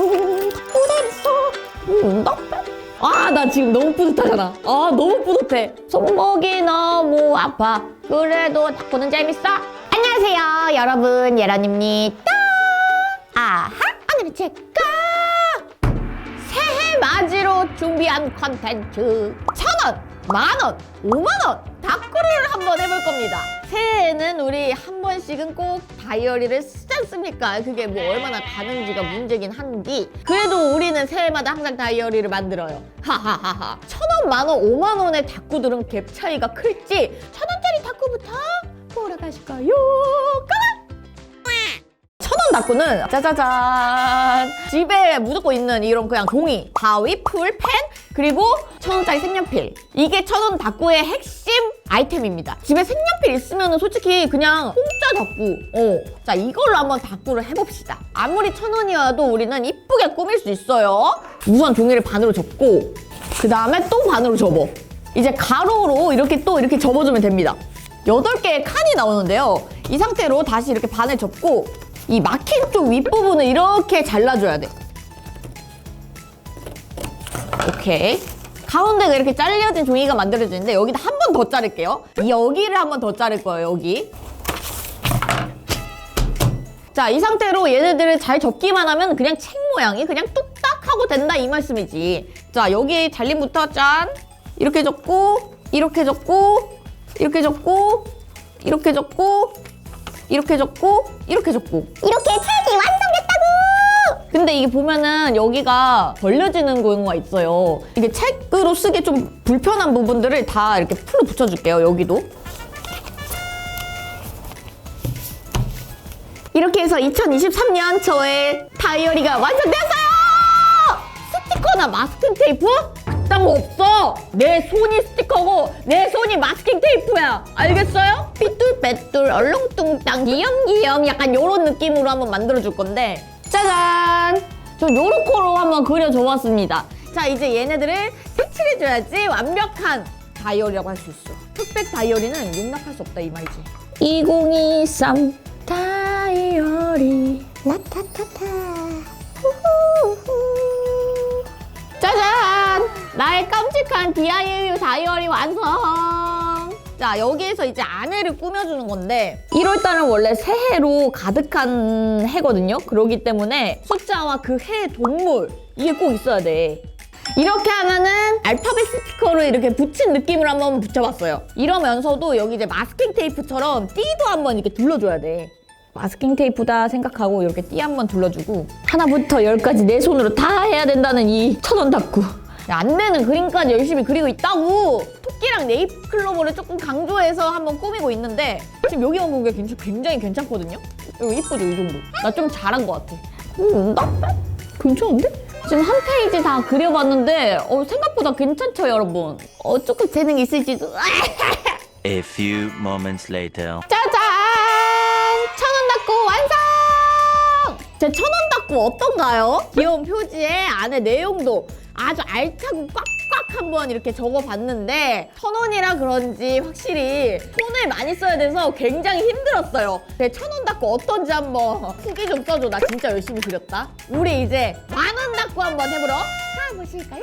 음, 닭고대있어 음, 나 아, 나 지금 너무 뿌듯하잖아. 아, 너무 뿌듯해. 손목이 너무 아파. 그래도 탁구는 재밌어. 안녕하세요, 여러분. 예라님입니다. 아하, 오늘은 제가 새해 맞이로 준비한 컨텐츠 천 원, 만 원, 오만 원 닭구리를 한번 해볼 겁니다. 새해에는 우리 한 번씩은 꼭 다이어리를 쓰지 않습니까? 그게 뭐 얼마나 가는지가 문제긴 한디 그래도 우리는 새해마다 항상 다이어리를 만들어요. 하하하하. 천 원, 만 원, 오만 원의 닭구들은 갭 차이가 클지 천 원짜리 닭구부터 보러 가실까요? 가라! 천원 닭구는 짜자잔 집에 무조건 있는 이런 그냥 종이 가위, 풀, 펜 그리고 천원짜리 색연필 이게 천원 닭구의 핵심 아이템입니다 집에 색연필 있으면 솔직히 그냥 공짜 닭구 어. 자 이걸로 한번 닭구를 해봅시다 아무리 천원이어도 우리는 이쁘게 꾸밀 수 있어요 우선 종이를 반으로 접고 그 다음에 또 반으로 접어 이제 가로로 이렇게 또 이렇게 접어주면 됩니다 여덟 개의 칸이 나오는데요. 이 상태로 다시 이렇게 반을 접고 이 막힌 쪽 윗부분을 이렇게 잘라줘야 돼. 오케이. 가운데가 이렇게 잘려진 종이가 만들어지는데 여기다 한 번 더 자를게요. 여기를 한 번 더 자를 거예요, 여기. 자, 이 상태로 얘네들을 잘 접기만 하면 그냥 책 모양이 그냥 뚝딱 하고 된다 이 말씀이지. 자, 여기 잘림부터 짠. 이렇게 접고, 이렇게 접고, 이렇게 접고, 이렇게 접고, 이렇게 접고, 이렇게 접고. 이렇게 책이 완성됐다고! 근데 이게 보면은 여기가 벌려지는 경우가 있어요. 이게 책으로 쓰기 좀 불편한 부분들을 다 이렇게 풀로 붙여줄게요, 여기도. 이렇게 해서 2023년 저의 다이어리가 완성되었어요! 스티커나 마스킹 테이프? 그딴 거 없어! 내 손이 스티커고 내 손이 마스킹 테이프야! 알겠어요? 삐뚤빼뚤 얼렁뚱땅 귀염귀염 약간 요런 느낌으로 한번 만들어줄 건데 짜잔! 저 요렇게로 한번 그려줘 봤습니다. 자, 이제 얘네들을 색칠해줘야지 완벽한 다이어리라고 할 수 있어. 흑백 다이어리는 용납할 수 없다 이 말이지. 2023 다이어리 라타타타. 우후후. 짜잔! 나의 깜찍한 DIY 다이어리 완성! 자, 여기에서 이제 안에를 꾸며주는 건데 1월달은 원래 새해로 가득한 해거든요. 그러기 때문에 숫자와 그 해의 동물 이게 꼭 있어야 돼. 이렇게 하면은 알파벳 스티커를 이렇게 붙인 느낌을 한번 붙여봤어요. 이러면서도 여기 이제 마스킹 테이프처럼 띠도 한번 이렇게 둘러줘야 돼. 마스킹 테이프다 생각하고 이렇게 띠 한번 둘러주고 하나부터 열까지 내 손으로 다 해야 된다는 이 천원 닭구 안 되는 그림까지 열심히 그리고 있다고 토끼랑 네잎클로버를 조금 강조해서 한번 꾸미고 있는데 지금 여기만 보기가 괜찮- 굉장히 괜찮거든요 이거 이쁘죠 이 정도 나 좀 잘한 것 같아 음, 나 괜찮은데? 지금 한 페이지 다 그려봤는데 어, 생각보다 괜찮죠 여러분 어, 조금 재능 있을지도 A few moments later. 짜잔! 천원 닭구 완성! 제 천원 닭구 어떤가요? 귀여운 표지에 안에 내용도 아주 알차고 꽉꽉 한번 이렇게 적어봤는데 천 원이라 그런지 확실히 손을 많이 써야 돼서 굉장히 힘들었어요. 제 천원 닭구 어떤지 한번 후기 좀 써줘. 나 진짜 열심히 그렸다. 우리 이제 만원 닭구 한번 해보러 가보실까요?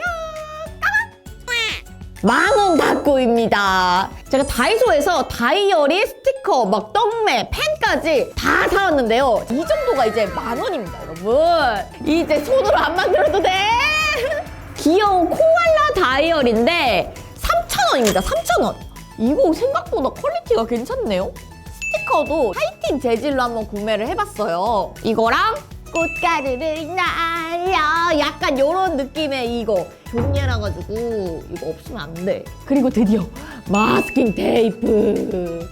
만원 닭구입니다. 제가 다이소에서 다이어리, 스티커, 막 떡매, 펜까지 다 사왔는데요. 이 정도가 이제 만 원입니다, 여러분. 이제 손으로 안 만들어도 돼. 귀여운 코알라 다이어리인데 3,000원입니다, 3,000원. 이거 생각보다 퀄리티가 괜찮네요. 스티커도 하이틴 재질로 한번 구매를 해봤어요. 이거랑 꽃가루를 날려 약간 요런 느낌의 이거 종이라 가지고 이거 없으면 안 돼. 그리고 드디어 마스킹 테이프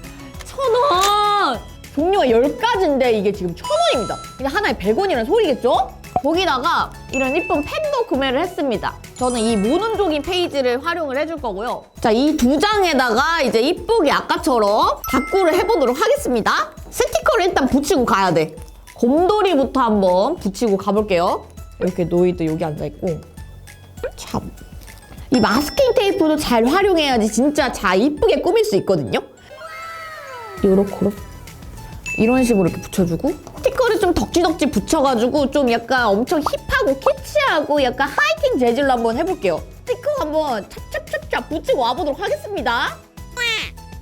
천 원! 종류가 10가지인데 이게 지금 천 원입니다. 이게 하나에 100원이라는 소리겠죠? 거기다가 이런 이쁜 펜도 구매를 했습니다. 저는 이 모눈종이 페이지를 활용을 해줄 거고요. 자, 이 두 장에다가 이제 이쁘게 아까처럼 닭구를 해보도록 하겠습니다. 스티커를 일단 붙이고 가야 돼. 곰돌이부터 한번 붙이고 가볼게요. 이렇게 노이도 여기 앉아있고. 참. 이 마스킹 테이프도 잘 활용해야지 진짜 잘 이쁘게 꾸밀 수 있거든요. 요렇게 이런 식으로 이렇게 붙여주고 스티커를 좀 덕지덕지 붙여가지고 좀 약간 엄청 힙하고 키치하고 약간 하이틴 재질로 한번 해볼게요. 스티커 한번 찹찹찹찹 붙이고 와보도록 하겠습니다.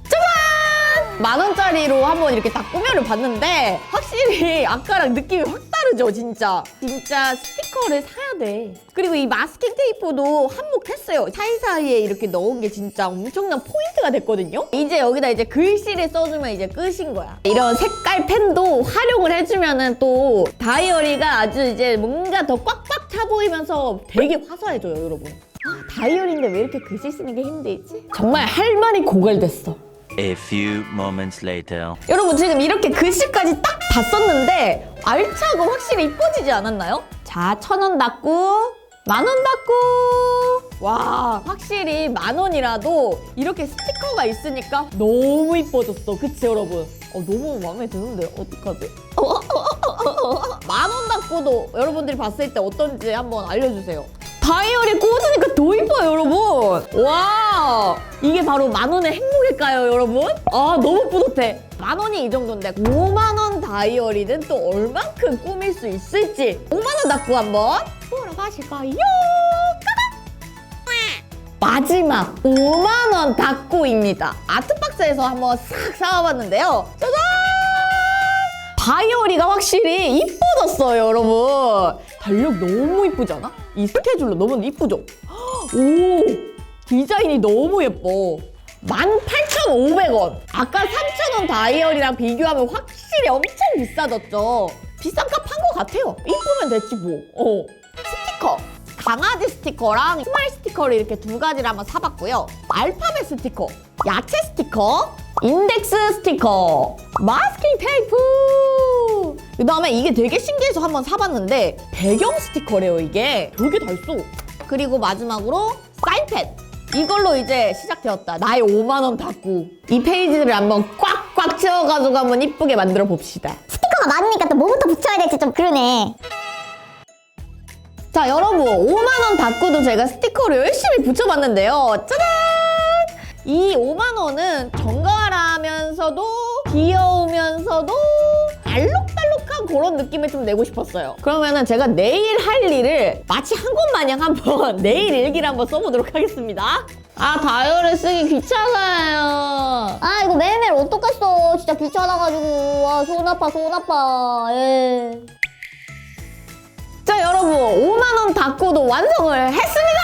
짜잔! 만 원짜리로 한번 이렇게 다 꾸며를 봤는데 확실히 아까랑 느낌이 확 다르죠, 진짜. 진짜 스티커 를 사야 돼. 그리고 이 마스킹 테이프도 한몫했어요. 사이사이에 이렇게 넣은 게 진짜 엄청난 포인트가 됐거든요. 이제 여기다 이제 글씨를 써주면 이제 끝인 거야. 이런 색깔 펜도 활용을 해주면은 또 다이어리가 아주 이제 뭔가 더 꽉꽉 차 보이면서 되게 화사해져요, 여러분. 아, 다이어리인데 왜 이렇게 글씨 쓰는 게 힘들지? 정말 할 말이 고갈됐어. A few moments later. 여러분 지금 이렇게 글씨까지 딱 봤었는데 알차고 확실히 이뻐지지 않았나요? 자, 천 원 닫고 만 원 닫고. 와 확실히 만 원이라도 이렇게 스티커가 있으니까 너무 이뻐졌어. 그치 여러분? 어, 너무 마음에 드는데 어떡하지? 만 원 닫고도 여러분들이 봤을 때 어떤지 한번 알려주세요. 다이어리 꽂으니까 더 이뻐요 여러분. 와 이게 바로 만 원의 행 복일까요 여러분? 아 너무 뿌듯해 만 원이 이 정도인데 5만 원 다이어리는 또 얼만큼 꾸밀 수 있을지 5만 원 닫고 한번 보러 가실까요? 마지막 5만 원 닫고입니다 아트박스에서 한번 싹 사와봤는데요 짜잔 다이어리가 확실히 이뻐졌어요, 여러분. 달력 너무 이쁘지 않아? 이 스케줄로 너무 이쁘죠? 오, 디자인이 너무 예뻐. 18,500원. 아까 3,000원 다이어리랑 비교하면 확실히 엄청 비싸졌죠? 비싼 값 한 것 같아요. 이쁘면 됐지 뭐. 어. 스티커. 강아지 스티커랑 스마일 스티커를 이렇게 두 가지를 한번 사봤고요. 알파벳 스티커, 야채 스티커, 인덱스 스티커, 마스킹 테이프. 그 다음에 이게 되게 신기해서 한번 사봤는데 배경 스티커래요 이게. 되게 다 있어. 그리고 마지막으로 사인펜. 이걸로 이제 시작되었다. 나의 5만 원 닫고 이 페이지를 한번 꽉꽉 채워가지고 한번 이쁘게 만들어 봅시다. 스티커가 많으니까 또 뭐부터 붙여야 될지 좀 그러네. 자 여러분 5만원 닫고도 제가 스티커를 열심히 붙여봤는데요 짜잔 이 5만원은 정갈하면서도 귀여우면서도 알록달록한 그런 느낌을 좀 내고 싶었어요 그러면은 제가 내일 할 일을 마치 한 것 마냥 한번 내일 일기를 한번 써보도록 하겠습니다 아 다이어리 쓰기 귀찮아요 아 이거 매일매일 어떡했어. 진짜 귀찮아가지고. 아손 아파 손 아파. 예. 자 여러분 5만원 닫고도 완성을 했습니다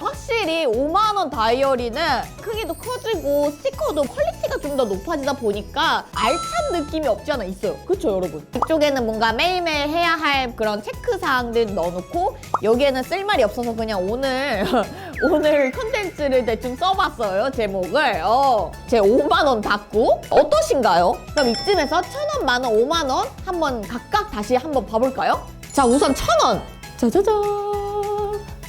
확실히 5만 원 다이어리는 크기도 커지고 스티커도 퀄리티가 좀 더 높아지다 보니까 알찬 느낌이 없지 않아 있어요. 그쵸 여러분. 이쪽에는 뭔가 매일매일 해야 할 그런 체크 사항들 넣어놓고 여기에는 쓸 말이 없어서 그냥 오늘 오늘 컨텐츠를 대충 써봤어요 제목을. 어, 제 5만원 닫고. 어떠신가요? 그럼 이쯤에서 천원 만원 5만원 한번 각각 다시 한번 봐볼까요? 자 우선 천원. 짜자잔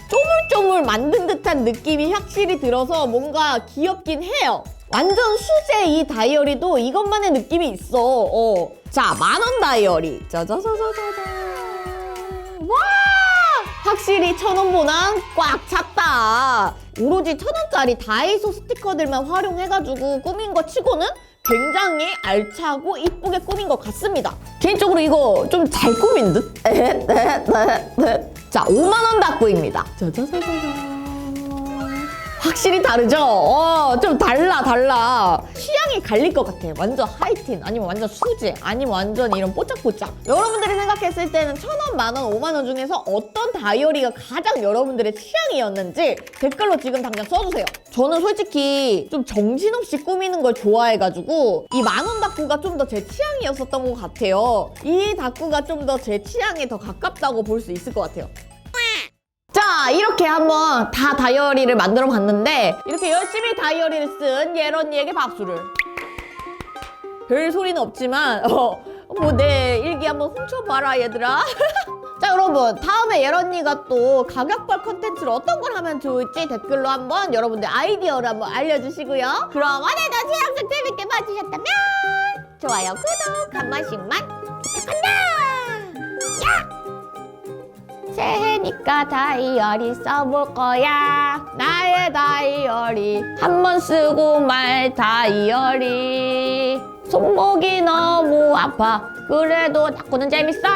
쪼물쪼물 만든 듯한 느낌이 확실히 들어서 뭔가 귀엽긴 해요. 완전 수제 이 다이어리도 이것만의 느낌이 있어. 어. 자, 만원 다이어리. 짜자자자자자. 와! 확실히 천원 보단 꽉 찼다. 오로지 천원짜리 다이소 스티커들만 활용해가지고 꾸민 거 치고는 굉장히 알차고 이쁘게 꾸민 것 같습니다. 개인적으로 이거 좀 잘 꾸민 듯? 에헷, 에헷, 에헷. 자, 5만원 닫고입니다. 짜자자자자. 확실히 다르죠? 어, 좀 달라, 달라. 취향이 갈릴 것 같아. 완전 하이틴, 아니면 완전 수제, 아니면 완전 이런 뽀짝뽀짝. 여러분들이 생각했을 때는 천 원, 만 원, 오만 원 중에서 어떤 다이어리가 가장 여러분들의 취향이었는지 댓글로 지금 당장 써주세요. 저는 솔직히 좀 정신없이 꾸미는 걸 좋아해가지고 이 만 원 다꾸가 좀 더 제 취향이었었던 것 같아요. 이 다꾸가 좀 더 제 취향에 더 가깝다고 볼 수 있을 것 같아요. 자 이렇게 한번 다 다이어리를 만들어 봤는데 이렇게 열심히 다이어리를 쓴 예런이에게 박수를. 별 소리는 없지만 어, 뭐 내 일기 한번 훔쳐봐라 얘들아. 자 여러분 다음에 예런이가 또 가격별 컨텐츠를 어떤 걸 하면 좋을지 댓글로 한번 여러분들 아이디어를 한번 알려주시고요. 그럼 오늘도 제 영상 재밌게 봐주셨다면 좋아요 구독 한 번씩만 부탁한다. 야! 새해니 테니까 다이어리 써볼 거야. 나의 다이어리 한 번 쓰고 말 다이어리. 손목이 너무 아파. 그래도 닦고는 재밌어.